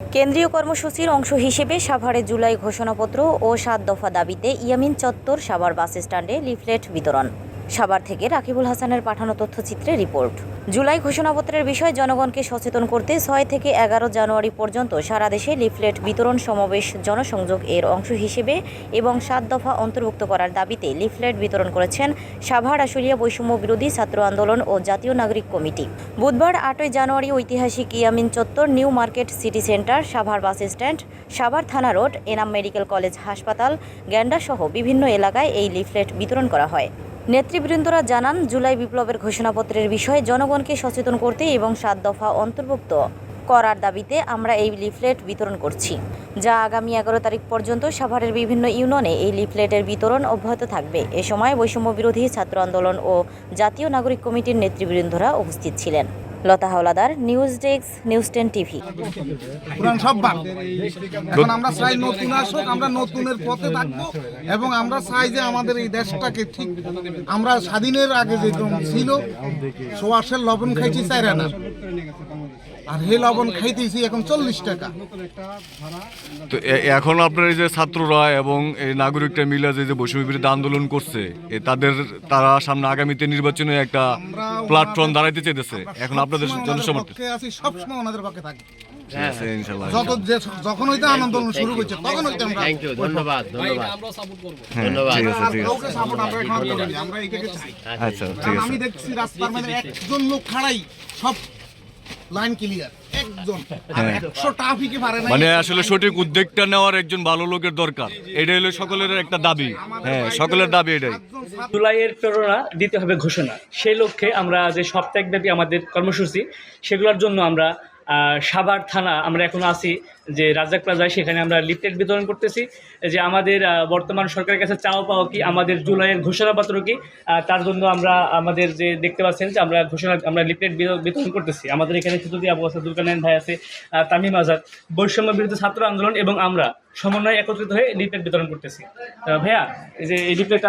কেন্দ্রীয় কর্মসূচির অংশ হিসেবে সাভারে জুলাই ঘোষণাপত্র ও সাত দফা দাবিতে ইয়ামিন চত্বর সাভার বাস স্ট্যান্ডে লিফলেট বিতরণ। সাভার থেকে রাকিবুল হাসানের পাঠানো তথ্যচিত্রে রিপোর্ট। জুলাই ঘোষণাপত্রের বিষয়ে জনগণকে সচেতন করতে ছয় থেকে এগারো জানুয়ারি পর্যন্ত সারা দেশে লিফলেট বিতরণ সমাবেশ জনসংযোগ এর অংশ হিসেবে এবং সাত দফা অন্তর্ভুক্ত করার দাবিতে লিফলেট বিতরণ করেছেন সাভার আশুলিয়া বৈষম্য বিরোধী ছাত্র আন্দোলন ও জাতীয় নাগরিক কমিটি। বুধবার আটই জানুয়ারি ঐতিহাসিক ইয়ামিন চত্বর new market city centre, Savar bus stand, Savar থানা রোড, এনাম মেডিকেল কলেজ হাসপাতাল গ্যান্ডাসহ বিভিন্ন এলাকায় এই লিফলেট বিতরণ করা হয়। নেতৃবৃন্দরা জানান, জুলাই বিপ্লবের ঘোষণাপত্রের বিষয়ে জনগণকে সচেতন করতে এবং সাত দফা অন্তর্ভুক্ত করার দাবিতে আমরা এই লিফলেট বিতরণ করছি। যা আগামী এগারো তারিখ পর্যন্ত সাভারের বিভিন্ন ইউনিয়নে এই লিফলেটের বিতরণ অব্যাহত থাকবে। এ সময় বৈষম্য বিরোধী ছাত্র আন্দোলন ও জাতীয় নাগরিক কমিটির নেতৃবৃন্দরা উপস্থিত ছিলেন। Lata Howlader news desk news ten TV. পুরান সব বাদ। এখন আমরা চাই নতুন আসুক আমরা নতুনের পথে থাকব এবং আমরা চাই যে আমাদের এই দেশটাকে ঠিক আমরা স্বাধীনের আগে যেরকম ছিল সোয়াশের লবণ খাইছি চার আনা। আর হে লবণ খাইতেছি এখন চল্লিশ টাকা। তো এখন আপনার এই যে ছাত্ররা এবং এই নাগরিকরা মিলে যে যে বৈষম্য বিরোধী আন্দোলন করছে এ তাদের তারা সামনে আগামীতে নির্বাচনে একটা প্ল্যাটফর্ম দাঁড়াইতে চেয়েছে এখন আপনাদের জনসমর্থন আছি সবসময় ওনাদের পক্ষে থাকি। ঠিক আছে, ইনশাল্লাহ যত যখন হইতে আন্দোলন শুরু হয়েছে তখন হইতে আমরা থ্যাংক ইউ ধন্যবাদ ধন্যবাদ। হ্যাঁ, ধন্যবাদ। ঠিক আছে ঠিক আছে। কাউকে আমরা এখন আর আমরা এইটাকে চাই। আচ্ছা ঠিক আছে। আমি দেখছি রাস্তার মধ্যে একজন লোক খাড়াই সব লাইন ক্লিয়ার না মানে আসলে সঠিক উদ্যোগটা নেওয়ার একজন ভালো লোকের দরকার। এটা হলো সকলের একটা দাবি। হ্যাঁ সকলের দাবি এটাই। জুলাইয়ের প্রেরণা দিতে হবে ঘোষণা। সেই লক্ষ্যে আমরা যে সপ্তাহব্যাপী আমাদের কর্মসূচি সেগুলোর জন্য আমরা সাভার থানা আমরা এখন আছি, যে রাজাক প্লাজায় সেখানে আমরা লিফলেট বিতরণ করতেছি। যে আমাদের বর্তমান সরকারের কাছে চাও পাওয়া কি, আমাদের জুলাইয়ের ঘোষণাপত্র কি? তার জন্য আমরা, আমাদের যে দেখতে পাচ্ছেন যে আমরা ঘোষণা, আমরা লিফলেট বিতরণ করতেছি। আমাদের এখানে সিতুদি আবু আছে দুলকানায়ন ভাই আছে তামিম আজাদ। বৈষম্য বিরুদ্ধে ছাত্র আন্দোলন এবং আমরা সমন্বয়ে একত্রিত হয়ে লিফলেট বিতরণ করতেছি। ভাইয়া যে এই লিফলেটটা